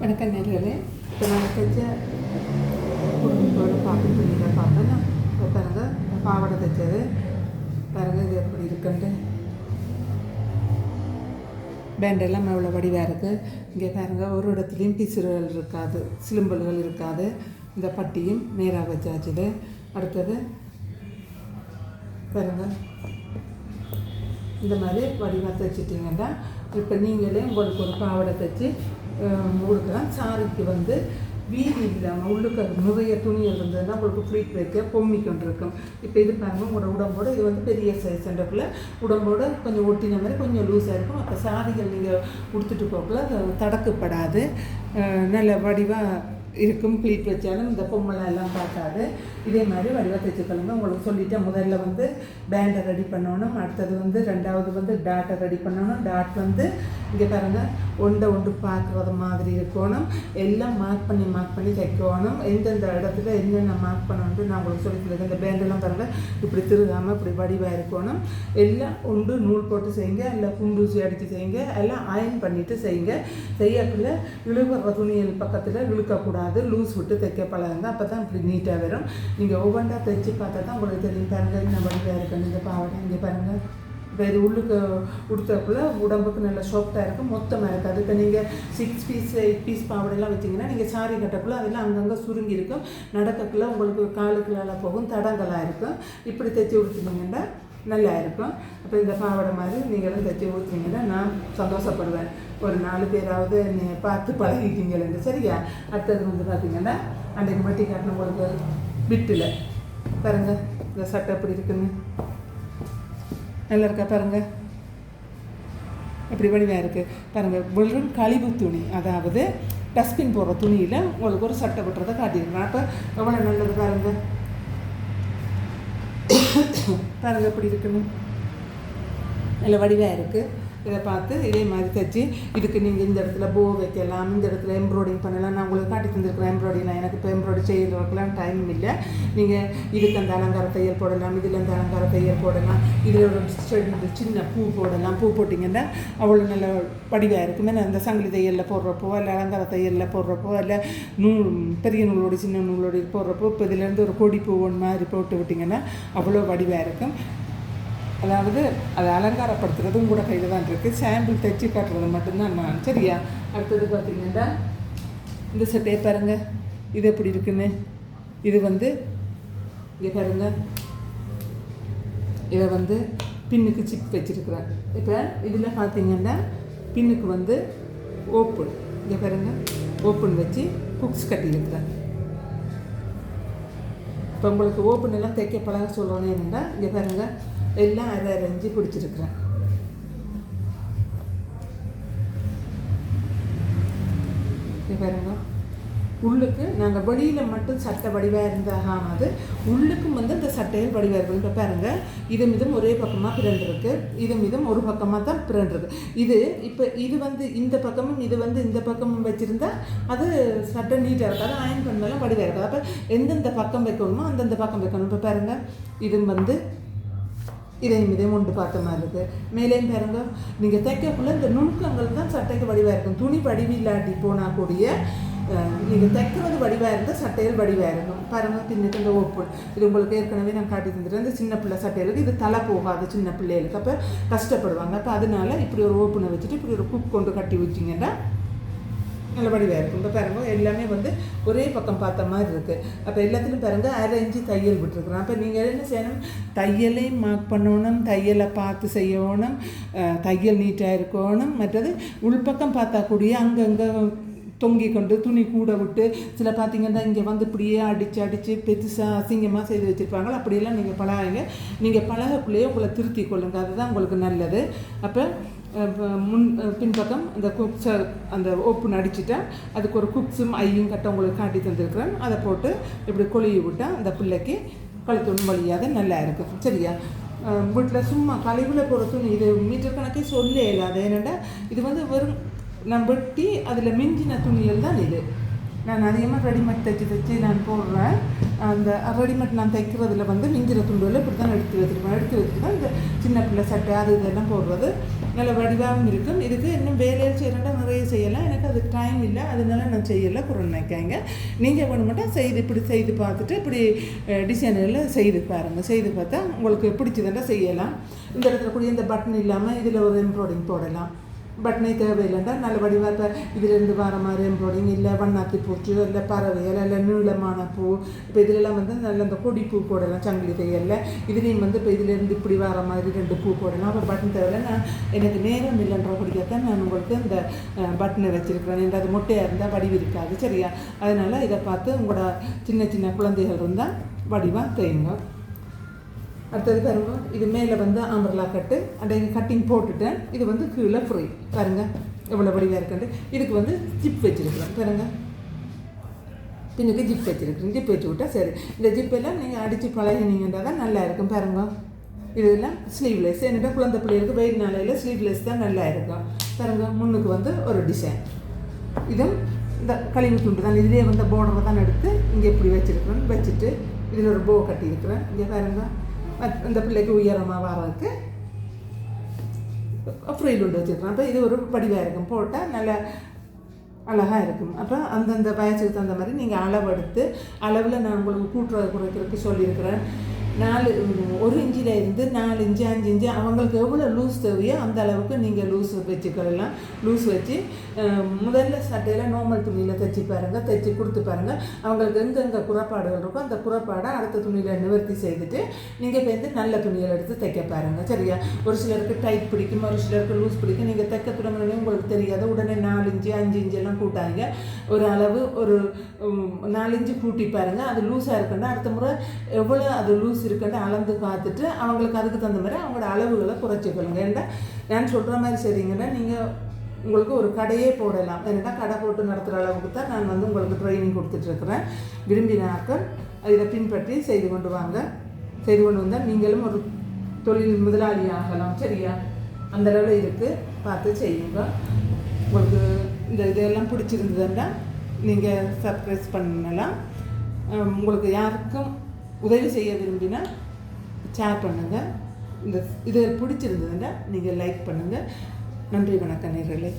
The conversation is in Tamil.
வணக்கம் நேர்களே இப்போ நான் தைச்ச குடும்பத்தோட பார்க்க துணியில் பார்த்தேன்னா இப்போ பாருங்க பாவாடை தைச்சது. பாருங்க இது எப்படி இருக்குன்ட்டு. பேண்டெல்லாம் எவ்வளோ வடிவாக இருக்குது இங்கே பாருங்க ஒரு இடத்துலையும் பிசுறுகள் இருக்காது சிலும்பல்கள் இருக்காது. இந்த பட்டியும் நேராக வச்சாச்சுது அடுத்தது பாருங்கள் இந்த மாதிரி வடிவாக தைச்சிட்டிங்கன்னா இப்போ நீங்களே உங்களுக்கு ஒரு பாவாடை தைச்சி கொடுக்கலாம் சாரிக்கு வந்து வீதி இல்லாமல் உள்ளுக்கு அது நிறைய துணிகள் இருந்ததுன்னா உங்களுக்கு ஃப்ளீட் வைக்க பொம்மி கொண்டு இருக்கும். இப்போ இது பாருங்க உங்களோட உடம்போட இது வந்து பெரிய சைஸ் சைஸ்ன்றக்குள்ள உடம்போட கொஞ்சம் ஒட்டின மாதிரி கொஞ்சம் லூஸாக இருக்கும். அப்போ சாரிகள் நீங்கள் கொடுத்துட்டு போகல அது தடக்கப்படாது. நல்ல வடிவாக இருக்கும். ப்ளீட் வச்சாலும் இந்த பொம்மெல்லாம் எல்லாம் பார்க்காது. இதே மாதிரி வடிவாக தைச்சுக்கொள்ளுங்க உங்களுக்கு சொல்லிவிட்டேன் முதல்ல வந்து பேண்டை ரெடி பண்ணணும். அடுத்தது வந்து ரெண்டாவது வந்து டாட்டை ரெடி பண்ணணும். டாட் வந்து இங்கே பாருங்கள் ஒன்றை ஒன்று பார்க்குறது மாதிரி இருக்கணும். எல்லாம் மார்க் பண்ணி மார்க் பண்ணி தைக்கணும். எந்தெந்த இடத்துல என்னென்ன மார்க் பண்ணணுன்ட்டு நான் உங்களுக்கு சொல்லி இந்த பேண்டெல்லாம் பாருங்கள் இப்படி திருகாமல் இப்படி வடிவாக இருக்கணும். எல்லாம் உண்டு நூல் போட்டு செய்யுங்க. இல்லை குண்டூசி அடித்து செய்யுங்க. எல்லாம் அயன் பண்ணிவிட்டு செய்யுங்க. செய்யக்குள்ள இழுவற துணியல் பக்கத்தில் இழுக்கக்கூடாது லூஸ் விட்டு தைக்க பழகுங்க அப்போ தான் இப்படி நீட்டாக வரும். நீங்கள் ஒவ்வொன்றா தைச்சு பார்த்தா தான் உங்களுக்கு தெரியும். பாருங்கள் இந்த வழியாக இருக்கணும் இந்த பாவாடை இங்கே பாருங்கள் இப்போ இது உள்ளுக்கு உடுத்தக்குள்ள உடம்புக்கு நல்ல சாஃப்டாக இருக்கும் மொத்தமாக இருக்காது இப்போ நீங்கள் சிக்ஸ் பீஸ் எயிட் பீஸ் பாவாடைலாம் வச்சிங்கன்னா நீங்கள் சாரி கட்டக்குள்ள அதெல்லாம் அங்கங்கே சுருங்கி இருக்கும். நடக்கக்குள்ள உங்களுக்கு காலுக்குள்ளால போகும் தடங்களாக இருக்கும். இப்படி தைச்சி கொடுத்துட்டீங்கன்னா நல்லா இருக்கும். அப்போ இந்த பாவாடை மாதிரி நீங்களும் தைச்சி ஊற்றுனீங்கன்னா நான் சந்தோஷப்படுவேன். ஒரு நாலு பேராவது நீ பார்த்து பழகிட்டீங்களேன்னு சரியா? அடுத்தது வந்து பார்த்தீங்கன்னா அன்றைக்கு மட்டி காட்டின உங்களுக்கு விட்டில் பாருங்க இந்த சட்டை எப்படி இருக்குன்னு. நல்லா இருக்கா? பாருங்க. எப்படி வடிவாக இருக்குது பாருங்கள் வெறும் கழிவு துணி. அதாவது டஸ்ட்பின் போடுற துணியில் உங்களுக்கு ஒரு சட்டை விட்டுறதை காட்டியிருக்கிறேன் அப்போ எவ்வளோ நல்லது பாருங்கள் பாருங்கள் எப்படி இருக்குன்னு. நல்ல வடிவாக இருக்குது இதை பார்த்து இதே மாதிரி தைச்சி இதுக்கு நீங்கள் இந்த இடத்துல போ வைக்கலாம் இந்த இடத்துல எம்ப்ராய்டிங் பண்ணலாம். நான் உங்களுக்கு காட்டி தந்திருக்கிறேன் எம்ப்ராய்டிங்லாம் எனக்கு இப்போ எம்ப்ராய்டி செய்யறதுக்கெலாம் டைம் இல்லை. நீங்கள் இதுக்கு அந்த அலங்கார தையல் போடலாம் இதில் அந்த அலங்கார தையல் போடலாம் இதில் ஒரு சின்ன பூ போடலாம். பூ போட்டிங்கன்னா அவ்வளோ நல்ல வடிவாக இருக்குமே. அந்த சங்கிலி தையலில் போடுறப்போ இல்லை அலங்கார தையலில் போடுறப்போ இல்லை நூல் பெரிய நூலோடு சின்ன நூலோடு போடுறப்போ இப்போ இதுலேருந்து ஒரு கொடி பூ ஒன்று மாதிரி போட்டு விட்டிங்கன்னா அவ்வளோ வடிவாக இருக்கும். அதாவது அதை அலங்காரப்படுத்துறதும் கூட கையில் தான் இருக்குது சாம்பிள் தைச்சி காட்டுறது மட்டும்தான் நான் சரியா? அடுத்தது பார்த்தீங்கன்னா இந்த சட்டையை பாருங்க. இது எப்படி இருக்குன்னு? இது வந்து இங்கே பாருங்க. இதை வந்து பின்னுக்கு சிப் வச்சுருக்குறேன் இப்போ இதில் பார்த்தீங்கன்னா பின்னுக்கு வந்து ஓப்பன் இங்கே பாருங்க. ஓப்பன் வச்சு குக்ஸ் கட்டியிருக்கிறேன் இப்போ உங்களுக்கு ஓப்பன் எல்லாம் தைக்க பழக சொல்லணும் என்னென்னா இங்கே பாருங்கள் எல்லாம் அதை அரைஞ்சி பிடிச்சிருக்கிறேன் பாருங்க. உள்ளுக்கு நாங்கள் வெளியில் மட்டும் சட்டை வடிவாக இருந்தால் ஆகாது உள்ளுக்கும் வந்து இந்த சட்டையில் வடிவாக இருக்கும். இப்போ பாருங்கள் இது மீதும் ஒரே பக்கமாக பிறண்டுருக்கு இது மீதும் ஒரு பக்கமாக தான் பிறண்டு இது இப்போ இது வந்து இந்த பக்கமும் இது வந்து இந்த பக்கமும் வச்சுருந்தா அது சட்டை நீட்டாக இருக்காது அயன் பண்ணாலும் வடிவாக இருக்காது. அப்போ எந்தெந்த பக்கம் வைக்கணுமோ அந்தந்த பக்கம் வைக்கணும். இப்போ பாருங்கள் இது வந்து இதையும் இதையும் ஒன்று பார்த்த மாதிரி இருக்குது மேலேயும் பாருங்க. நீங்கள் தைக்கக்குள்ள இந்த நுணுக்கங்கள் தான் சட்டைக்கு வடிவாக இருக்கும். துணி வடிவில்லாட்டி போனால் கூடிய நீங்கள் தைக்கிறது வடிவாக இருந்தால் சட்டையில் வடிவாக இருக்கும். பாருங்கள் பின்னுக்கு இந்த ஓப்பன் இது உங்களுக்கு ஏற்கனவே நான் காட்டி தந்துட்டேன். இந்த சின்ன பிள்ளை சட்டையிலுக்கு இது தலை போகாது சின்ன பிள்ளைகளுக்கு. அப்போ கஷ்டப்படுவாங்க. அப்போ அதனால இப்படி ஒரு ஓப்பனை வச்சுட்டு இப்படி ஒரு குக் கொண்டு கட்டி வச்சிங்கன்னா நல்ல வடிவாக இருக்கும். இப்போ பாருங்க எல்லாமே வந்து ஒரே பக்கம் பார்த்த மாதிரி இருக்குது அப்போ எல்லாத்துலையும் பாருங்கள் அரை இஞ்சி தையல் விட்டுருக்குறோம் அப்போ நீங்கள் என்ன செய்யணும்? தையலையும் மார்க் பண்ணணும் தையலை பார்த்து செய்யணும் தையல் நீட்டாக இருக்கணும். மற்றது உள்பக்கம் பார்த்தா கூடிய அங்கங்கே தொங்கி கொண்டு துணி கூட விட்டு சில பார்த்தீங்கன்னா இங்கே வந்து இப்படியே அடித்து அடித்து பெருசாக அசிங்கமாக செய்து வச்சுருப்பாங்களோ? அப்படியெல்லாம் நீங்கள் பழகிங்க நீங்கள் பழகக்குள்ளேயே உங்களை திருத்தி கொள்ளுங்க. அதுதான் உங்களுக்கு நல்லது. அப்போ முன் பின்பக்கம் அந்த குக்ஸை அந்த ஓப்பு அடிச்சுட்டா அதுக்கு ஒரு குக்ஸும் ஐயும் கட்ட உங்களுக்கு காட்டி தந்திருக்கிறேன். அதை போட்டு இப்படி கொழுவி விட்டால் அந்த பிள்ளைக்கு கழுத்து வழியாத நல்லா இருக்கும். சரியா? வீட்டில் சும்மா கழிவில் போகிற துணி இது மீட்டர் கணக்கே சொல்லே இல்லை அது என்னென்னா இது வந்து வெறும் நான் வெட்டி அதில் மிஞ்சின துணியில் தான் இது. நான் அதிகமாக ரெடிமேட் தைச்சி தைச்சி நான் போடுறேன். அந்த ரெடிமேட் நான் தைக்கிறதுல வந்து மிஞ்சிற துண்டுகள் இப்படி தான் எடுத்து வச்சுருப்பேன். எடுத்து வச்சுட்டு தான் இந்த சின்ன பிள்ளை சட்டை அது இதெல்லாம் போடுறது. நல்ல வடிவாகவும் இருக்கும். இதுக்கு இன்னும் வேலையில் செய்கிறேன்டா நிறைய செய்யலாம். எனக்கு அது டைம் இல்லை. அதனால நான் செய்யலை குரல் நினைக்காங்க நீங்கள் வேணுமெண்டா செய்து இப்படி செய்து பார்த்துட்டு இப்படி டிசைனில் செய்து பாருங்கள் செய்து பார்த்தா உங்களுக்கு பிடிச்சதுண்டா செய்யலாம். இந்த இடத்துல கூடிய இந்த பட்டன் இல்லாமல் இதில் ஒரு எம்ப்ராய்டிங் போடலாம். பட்டனே தேவையில்லைண்டா நல்ல வடிவாக இப்போ இதிலேருந்து வர மாதிரி எம்ப்ராய்டிங் இல்லை வண்ணாத்தி பூச்சி இல்லை பறவைகள் இல்லை நீளமான பூ இப்போ இதிலெல்லாம் வந்து நல்ல இந்த கொடி பூ போடலாம் சங்கிலி தையலில் இதுலேயும் வந்து இப்போ இதிலேருந்து இப்படி வர மாதிரி ரெண்டு பூ போடலாம் அப்போ பட்டன் தேவையில்லை நான் எனக்கு நேரம் இல்லைன்ற படிக்கத்தான் நான் உங்களுக்கு இந்த பட்டனை வச்சுருக்கிறேன் என்று அது மொட்டையாக இருந்தால் வடிவு இருக்காது சரியா அதனால் இதை பார்த்து உங்களோட சின்ன சின்ன குழந்தைகள் இருந்தால் வடிவாக தையுங்க அடுத்தது பாருங்க இது மேலே வந்து ஆம்பர்லா கட்டு அண்ட் கட்டிங் போட்டுட்டேன். இது வந்து கீழே ஃப்ரீ பாருங்க எவ்வளோ வடிவாக இருக்குன்ட்டு. இதுக்கு வந்து ஜிப் வச்சுருக்குறேன் பாருங்க. பின்னுக்கு ஜிப் வச்சுருக்குறேன் ஜிப் வச்சு விட்டா சரி. இந்த ஜிப்பெல்லாம் நீங்கள் அடித்து பழகினீங்கன்னா தான் நல்லா இருக்கும். பாருங்க. இதெல்லாம் ஸ்லீவ்லெஸ் என்னிட்ட குழந்தை பிள்ளைகளுக்கு வெயில் நாளையில் ஸ்லீவ்லெஸ் தான் நல்லா இருக்கும். பாருங்க முன்னுக்கு வந்து ஒரு டிசைன் இதுவும் இந்த கழிவு துண்டு தான். இதிலே வந்து பார்டரை தான் எடுத்து இங்கே இப்படி வச்சுருக்கிறேன் வச்சுட்டு இதில் ஒரு போ கட்டியிருக்கிறேன். இங்கே பாருங்க. அந்த பிள்ளைக்கு உயரமாக வர்றதுக்கு ஃப்ரீல் உண்டு வச்சுருக்கிறேன் அப்போ இது ஒரு வடிவாக இருக்கும் போட்டால் நல்ல அழகாக இருக்கும் அப்போ அந்தந்த வயசுக்கு தகுந்த மாதிரி நீங்கள் அளவெடுத்து அளவில் நான் உங்களுக்கு கூட்டுறது குறைக்கிறதுக்கு சொல்லியிருக்கிறேன் நாலு ஒரு இன்ச்சில் இருந்து நாலு இன்ச்சு அஞ்சு இன்ச்சு அவங்களுக்கு எவ்வளோ லூஸ் தேவையோ அந்த அளவுக்கு நீங்கள் லூஸ் வச்சுக்கலாம். லூஸ் வச்சு முதல்ல சட்டையில் நார்மல் துணியில் தைச்சி பாருங்கள் தைச்சி கொடுத்து பாருங்கள் அவங்களுக்கு எங்கெங்கே குறைபாடுகள் இருக்கோ அந்த குறைபாடை அடுத்த துணியில் நிவர்த்தி செய்துட்டு நீங்கள் வந்து நல்ல துணியில் எடுத்து தைக்க பாருங்கள் சரியா? ஒரு சிலருக்கு டைட் பிடிக்கும் ஒரு சிலருக்கு லூஸ் பிடிக்கும். நீங்கள் தைக்க தொடங்கினே உங்களுக்கு தெரியாது உடனே நாலு இன்ச்சு அஞ்சு இன்ச்செல்லாம் கூட்டாங்க. ஒரு அளவு ஒரு நாலு இன்ச்சு கூட்டி பாருங்கள் அது லூஸாக இருக்குன்னா அடுத்த முறை எவ்வளோ அது லூஸ் இருக்கட்டும் அளந்து பார்த்துட்டு அவங்களுக்கு அதுக்கு தகுந்த மாதிரி அவங்களோட அளவுகளை குறைச்சிக்கொள்ளுங்க ஏன்னா நான் சொல்கிற மாதிரி சரிங்கன்னா நீங்கள் உங்களுக்கு ஒரு கடையே போடலாம். ஏன்னா கடை போட்டு நடத்துகிற அளவுக்கு தான் நான் வந்து உங்களுக்கு ட்ரைனிங் கொடுத்துட்ருக்குறேன் விரும்பினாக்கள் இதை பின்பற்றி செய்து கொண்டு வாங்க. செய்து கொண்டு வந்தால் நீங்களும் ஒரு தொழில் முதலாளி ஆகலாம். சரியா? அந்த அளவில் இருக்குது பார்த்து செய்யுங்க. உங்களுக்கு இந்த இதெல்லாம் பிடிச்சிருந்ததுன்னா நீங்கள் சர்ப்ரைஸ் பண்ணலாம். உங்களுக்கு யாருக்கும் உதவி செய்ய விரும்பினா ஷேர் பண்ணுங்கள் இந்த இது பிடிச்சிருந்ததுன்னா நீங்கள் லைக் பண்ணுங்கள் நன்றி வணக்கம் நேர்களை.